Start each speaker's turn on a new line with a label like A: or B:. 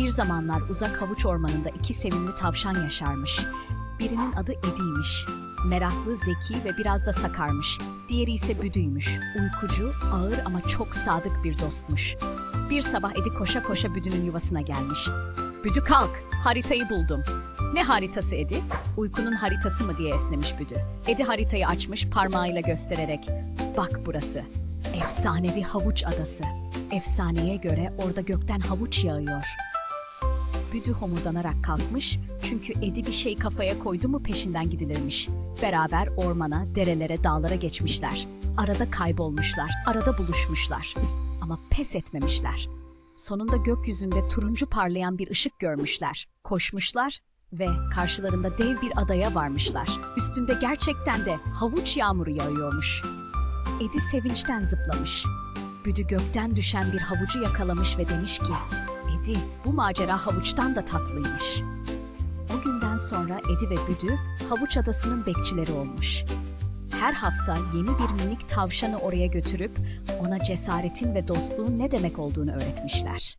A: Bir zamanlar uzak havuç ormanında iki sevimli tavşan yaşarmış. Birinin adı Edi'ymiş. Meraklı, zeki ve biraz da sakarmış. Diğeri ise Büdü'ymüş. Uykucu, ağır ama çok sadık bir dostmuş. Bir sabah Edi koşa koşa Büdü'nün yuvasına gelmiş. Büdü kalk, haritayı buldum. Ne haritası Edi? Uykunun haritası mı diye esnemiş Büdü. Edi haritayı açmış parmağıyla göstererek. Bak burası. Efsanevi havuç adası. Efsaneye göre orada gökten havuç yağıyor. Büdü homurdanarak kalkmış çünkü Edi bir şey kafaya koydu mu peşinden gidilirmiş. Beraber ormana, derelere, dağlara geçmişler. Arada kaybolmuşlar, arada buluşmuşlar. Ama pes etmemişler. Sonunda gökyüzünde turuncu parlayan bir ışık görmüşler. Koşmuşlar ve karşılarında dev bir adaya varmışlar. Üstünde gerçekten de havuç yağmuru yağıyormuş. Edi sevinçten zıplamış. Büdü gökten düşen bir havucu yakalamış ve demiş ki, Edi bu macera havuçtan da tatlıymış. O günden sonra Edi ve Büdü havuç adasının bekçileri olmuş. Her hafta yeni bir minik tavşanı oraya götürüp ona cesaretin ve dostluğun ne demek olduğunu öğretmişler.